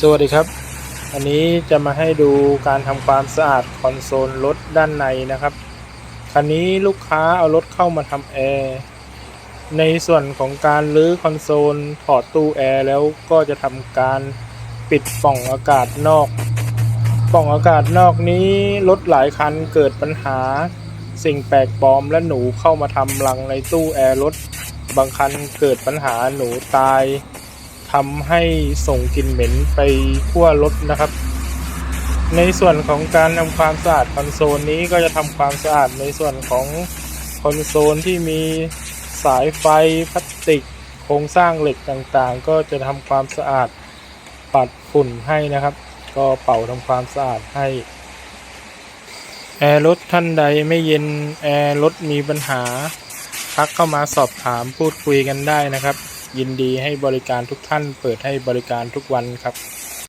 สวัสดีครับ อันนี้จะมาให้ดูการทำความสะอาดคอนโซลรถด้านในนะครับ คันนี้ลูกค้าเอารถเข้ามาทำแอร์ในส่วนของการรื้อคอนโซลถอดตู้แอร์แล้วก็จะทำการปิดปล่องอากาศนอก ปล่องอากาศนอกนี้รถหลายคันเกิดปัญหา สิ่งแปลกปลอมและหนูเข้ามาทำรังในตู้แอร์รถบางคันเกิดปัญหาหนูตาย ทำให้ส่งกลิ่นเหม็นไปทั่วรถนะครับ ในส่วนของการทำความสะอาดคอนโซลนี้ก็จะทำความสะอาดในส่วนของคอนโซลที่มีสายไฟพลาสติก โครงสร้างเหล็กต่างๆ ก็จะทำความสะอาดปัดฝุ่นให้นะครับ ก็เป่าทำความสะอาดให้แอร์รถท่านใดไม่เย็นแอร์รถมีปัญหาทักเข้ามาสอบถามพูดคุยกันได้นะครับ ยินดีให้บริการทุกท่านเปิดให้บริการทุกวันครับ